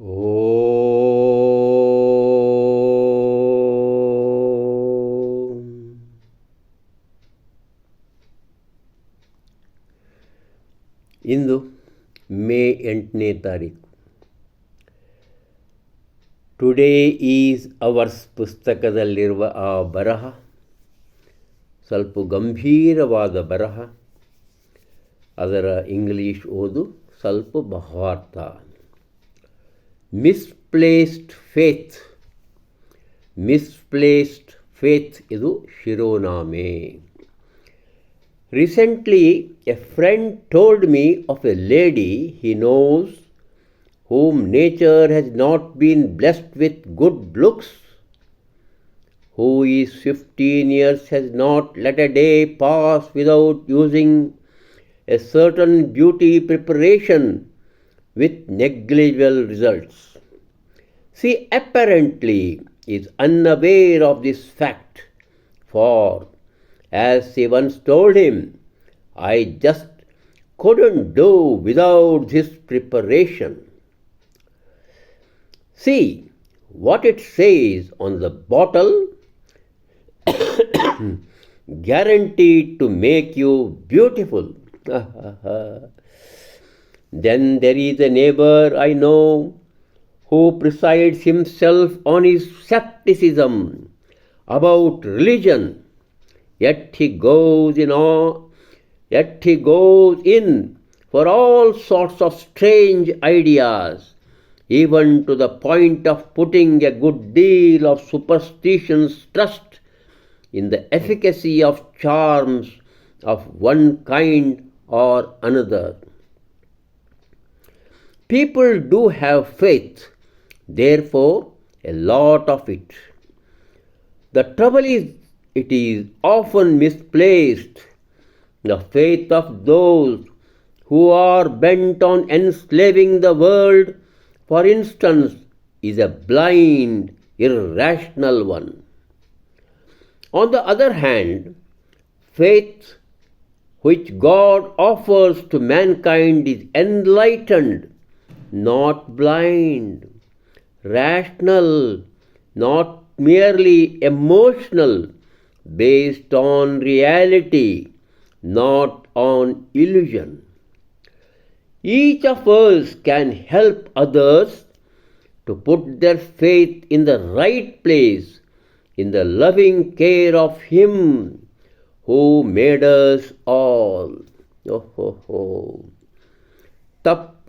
ಇಂದು ಮೇ ಎಂಟನೇ ತಾರೀಕು. Today is ours ಪುಸ್ತಕದಲ್ಲಿರುವ ಆ ಬರಹ, ಸ್ವಲ್ಪ ಗಂಭೀರವಾದ ಬರಹ. ಅದರ ಇಂಗ್ಲೀಷ್ ಓದು ಸ್ವಲ್ಪ ಭಾವಾರ್ಥ ಮಿಸ್ಪ್ಲೇಸ್ಡ್ ಫೇತ್ ಮಿಸ್ಪ್ಲೇಸ್ಡ್ ಫೇತ್ ಇದು ಶಿರೋನಾಮೆ Recently, a friend told me of a lady he knows whom nature has not been blessed with good looks, who is 15 years has not let a day pass without using a certain beauty preparation with negligible results. She apparently is unaware of this fact, for as she once told him, I just couldn't do without this preparation. See what it says on the bottle guaranteed to make you beautiful. then there is a neighbor I know who presides himself on his skepticism about religion yet he goes in all, yet he goes in for all sorts of strange ideas, even to the point of putting a good deal of superstitious trust in the efficacy of charms of one kind or another. People do have faith, therefore, a lot of it. The trouble is, it is often misplaced. The faith of those who are bent on enslaving the world, for instance, is a blind, irrational one. On the other hand, faith which God offers to mankind is enlightened, not blind, rational, not merely emotional, based on reality, not on illusion. Each of us can help others to put their faith in the right place, in the loving care of Him who made us all. Oh, ಓಹೋ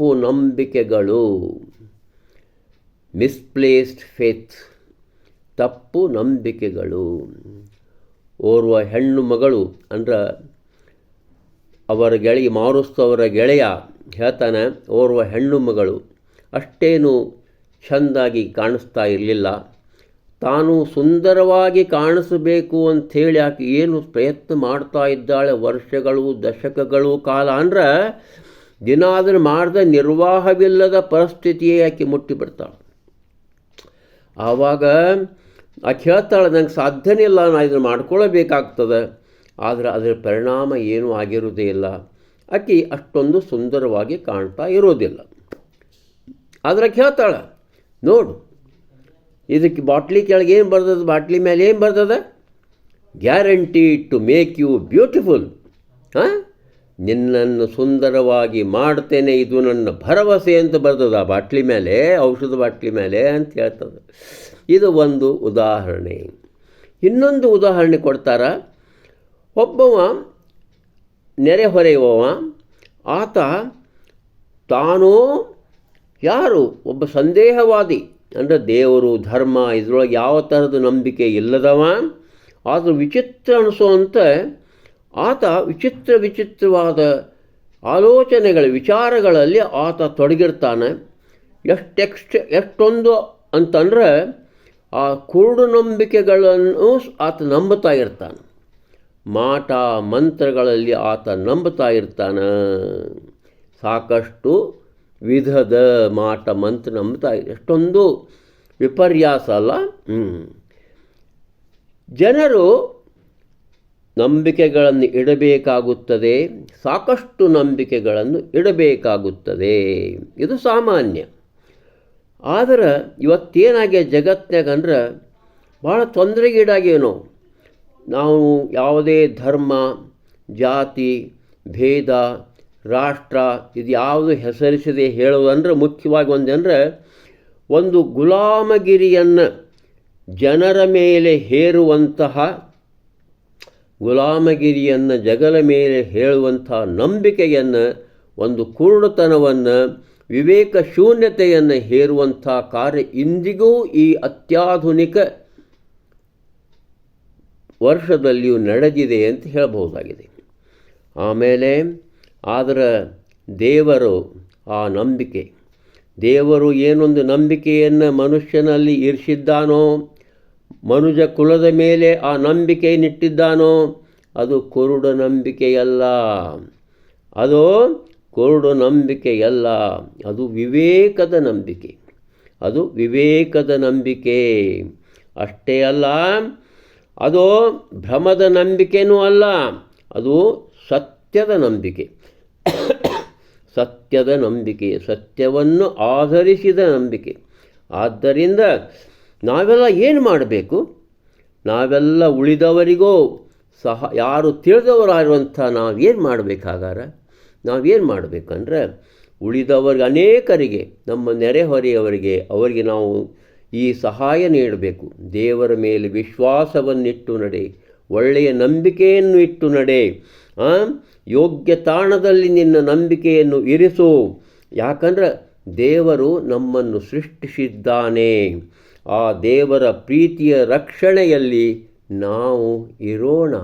ತಪ್ಪು ನಂಬಿಕೆಗಳು misplaced faith ತಪ್ಪು ನಂಬಿಕೆಗಳು ಓರ್ವ ಹೆಣ್ಣು ಮಗಳು ಅಂದ್ರೆ ಅವರ ಗೆಳೆಯ, ಮಾರುಸ್ತು ಅವರ ಗೆಳೆಯ ಹೇಳ್ತಾನೆ, ಓರ್ವ ಹೆಣ್ಣು ಮಗಳು ಅಷ್ಟೇನು ಚೆಂದಾಗಿ ಕಾಣಿಸ್ತಾ ಇರಲಿಲ್ಲ. ತಾನು ಸುಂದರವಾಗಿ ಕಾಣಿಸಬೇಕು ಅಂಥೇಳಿ ಆಕೆ ಏನು ಪ್ರಯತ್ನ ಮಾಡ್ತಾ ಇದ್ದಾಳೆ, ವರ್ಷಗಳು, ದಶಕಗಳು, ಕಾಲ. ಅಂದ್ರೆ ದಿನ ಅದನ್ನು ಮಾಡಿದ ನಿರ್ವಾಹವಿಲ್ಲದ ಪರಿಸ್ಥಿತಿಯೇ ಆಕೆ ಮುಟ್ಟಿ ಬಿಡ್ತಾಳೆ. ಆವಾಗ ಆಕೆ ಹೇಳ್ತಾಳೆ, ನಂಗೆ ಸಾಧ್ಯನೇ ಇಲ್ಲ ನಾನು ಇದನ್ನು ಮಾಡ್ಕೊಳ್ಳಬೇಕಾಗ್ತದೆ ಆದರೆ ಅದರ ಪರಿಣಾಮ ಏನೂ ಆಗಿರೋದೇ ಇಲ್ಲ. ಆಕೆ ಅಷ್ಟೊಂದು ಸುಂದರವಾಗಿ ಕಾಣ್ತಾ ಇರೋದಿಲ್ಲ. ಆದರೆ ಕೇಳ್ತಾಳೆ ನೋಡು, ಇದಕ್ಕೆ ಬಾಟ್ಲಿ ಕೆಳಗೆ ಏನು ಬರ್ತದೆ? ಬಾಟ್ಲಿ ಮೇಲೆ ಏನು ಬರ್ತದೆ? Guarantee to make you beautiful ಹಾಂ? ನಿನ್ನನ್ನು ಸುಂದರವಾಗಿ ಮಾಡ್ತೇನೆ, ಇದು ನನ್ನ ಭರವಸೆ ಅಂತ ಬರ್ತದೆ. ಆ ಬಾಟ್ಲಿ ಮೇಲೆ, ಔಷಧ ಬಾಟ್ಲಿ ಮೇಲೆ ಅಂತ ಹೇಳ್ತದೆ. ಇದು ಒಂದು ಉದಾಹರಣೆ. ಇನ್ನೊಂದು ಉದಾಹರಣೆ ಕೊಡ್ತಾರ? ಒಬ್ಬವ ನೆರೆಹೊರೆಯುವವ ಆತ ತಾನೂ ಯಾರು? ಒಬ್ಬ ಸಂದೇಹವಾದಿ. ಅಂದರೆ ದೇವರು, ಧರ್ಮ, ಇದರೊಳಗೆ ಯಾವ ಥರದ ನಂಬಿಕೆ ಇಲ್ಲದವ? ಆದರೂ ವಿಚಿತ್ರ ಅನಿಸೋಂತೆ ಆತ ವಿಚಿತ್ರ ವಿಚಿತ್ರವಾದ ಆಲೋಚನೆಗಳ ವಿಚಾರಗಳಲ್ಲಿ ಆತ ತೊಡಗಿರ್ತಾನೆ. ಎಷ್ಟೆಕ್ಸ್ಟ್, ಎಷ್ಟೊಂದು ಅಂತಂದರೆ ಆ ಕುರುಡು ನಂಬಿಕೆಗಳನ್ನು ಆತ ನಂಬುತ್ತಾ ಇರ್ತಾನೆ. ಮಾಟ ಮಂತ್ರಗಳಲ್ಲಿ ಆತ ನಂಬುತ್ತಾ ಇರ್ತಾನೆ. ಸಾಕಷ್ಟು ವಿಧದ ಮಾಟ ಮಂತ್ರ ನಂಬ್ತಾ ಇದೆ ಎಷ್ಟೊಂದು ವಿಪರ್ಯಾಸ ಅಲ್ಲ. ಜನರು ನಂಬಿಕೆಗಳನ್ನು ಇಡಬೇಕಾಗುತ್ತದೆ, ಸಾಕಷ್ಟು ನಂಬಿಕೆಗಳನ್ನು ಇಡಬೇಕಾಗುತ್ತದೆ. ಇದು ಸಾಮಾನ್ಯ. ಆದ್ರೆ ಇವತ್ತೇನಾಗ್ಯ ಜಗತ್ತಿನಾಗಂದ್ರೆ ಭಾಳ ತೊಂದರೆಗೀಡಾಗೇನೋ ನಾವು ಯಾವುದೇ ಧರ್ಮ, ಜಾತಿ, ಭೇದ, ರಾಷ್ಟ್ರ, ಇದು ಯಾವುದು ಹೆಸರಿಸದೆ ಹೇಳುವುದಂದ್ರೆ ಮುಖ್ಯವಾಗಿ ಒಂದಂದ್ರೆ ಒಂದು ಗುಲಾಮಗಿರಿಯನ್ನು ಜನರ ಮೇಲೆ ಹೇರುವಂತಹ ಗುಲಾಮಗಿರಿಯನ್ನು ಜಗಲ ಮೇಲೆ ಹೇಳುವಂಥ ನಂಬಿಕೆಯನ್ನು, ಒಂದು ಕುರುಡುತನವನ್ನು, ವಿವೇಕ ಶೂನ್ಯತೆಯನ್ನು ಹೇರುವಂಥ ಕಾರ್ಯ ಇಂದಿಗೂ ಈ ಅತ್ಯಾಧುನಿಕ ವರ್ಷದಲ್ಲಿಯೂ ನಡೆದಿದೆ ಅಂತ ಹೇಳಬಹುದಾಗಿದೆ. ಆಮೇಲೆ ಆದರೆ ದೇವರು ಆ ನಂಬಿಕೆ. ದೇವರು ಏನೊಂದು ನಂಬಿಕೆಯನ್ನು ಮನುಷ್ಯನಲ್ಲಿ ಇರಿಸಿದ್ದಾನೋ ಮನುಜ ಕುಲದ ಮೇಲೆ ಆ ನಂಬಿಕೆಯನ್ನಿಟ್ಟಿದ್ದಾನೋ, ಅದು ಕುರುಡ ನಂಬಿಕೆಯಲ್ಲ. ಅದು ಕುರುಡು ನಂಬಿಕೆಯಲ್ಲ, ಅದು ವಿವೇಕದ ನಂಬಿಕೆ. ಅದು ವಿವೇಕದ ನಂಬಿಕೆ. ಅಷ್ಟೇ ಅಲ್ಲ, ಅದು ಭ್ರಮದ ನಂಬಿಕೆನೂ ಅಲ್ಲ, ಅದು ಸತ್ಯದ ನಂಬಿಕೆ. ಸತ್ಯದ ನಂಬಿಕೆ, ಸತ್ಯವನ್ನು ಆಧರಿಸಿದ ನಂಬಿಕೆ. ಆದ್ದರಿಂದ ನಾವೆಲ್ಲ ಏನು ಮಾಡಬೇಕು? ನಾವೆಲ್ಲ ಉಳಿದವರಿಗೂ, ಸಹ ಯಾರು ತಿಳಿದವರಾಗಿರುವಂಥ ನಾವೇನು ಮಾಡಬೇಕಾಗಾರ? ನಾವೇನು ಮಾಡಬೇಕಂದ್ರೆ ಉಳಿದವರಿಗೆ ಅನೇಕರಿಗೆ, ನಮ್ಮ ನೆರೆಹೊರೆಯವರಿಗೆ ಅವರಿಗೆ ನಾವು ಈ ಸಹಾಯ ನೀಡಬೇಕು. ದೇವರ ಮೇಲೆ ವಿಶ್ವಾಸವನ್ನಿಟ್ಟು ನಡೆ, ಒಳ್ಳೆಯ ನಂಬಿಕೆಯನ್ನು ಇಟ್ಟು ನಡೆ ಯೋಗ್ಯ ತಾಣದಲ್ಲಿ ನಿನ್ನ ನಂಬಿಕೆಯನ್ನು ಇರಿಸು. ಯಾಕಂದ್ರೆ ದೇವರು ನಮ್ಮನ್ನು ಸೃಷ್ಟಿಸಿದ್ದಾನೆ. ಆ ದೇವರ ಪ್ರೀತಿಯ ರಕ್ಷಣೆಯಲ್ಲಿ ನಾವು ಇರೋಣ.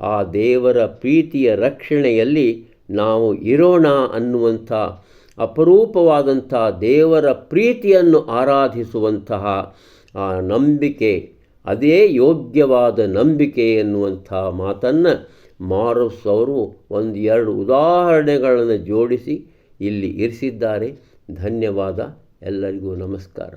ಆ ದೇವರ ಪ್ರೀತಿಯ ರಕ್ಷಣೆಯಲ್ಲಿ ನಾವು ಇರೋಣ ಅನ್ನುವಂಥ ಅಪರೂಪವಾದಂಥ ದೇವರ ಪ್ರೀತಿಯನ್ನು ಆರಾಧಿಸುವಂತಹ ಆ ನಂಬಿಕೆ, ಅದೇ ಯೋಗ್ಯವಾದ ನಂಬಿಕೆ ಎನ್ನುವಂಥ ಮಾತನ್ನು ಮಾರುಸ್ ಅವರು ಒಂದು ಎರಡು ಉದಾಹರಣೆಗಳನ್ನು ಜೋಡಿಸಿ ಇಲ್ಲಿ ಇರಿಸಿದ್ದಾರೆ. ಧನ್ಯವಾದ. ಎಲ್ಲರಿಗೂ ನಮಸ್ಕಾರ.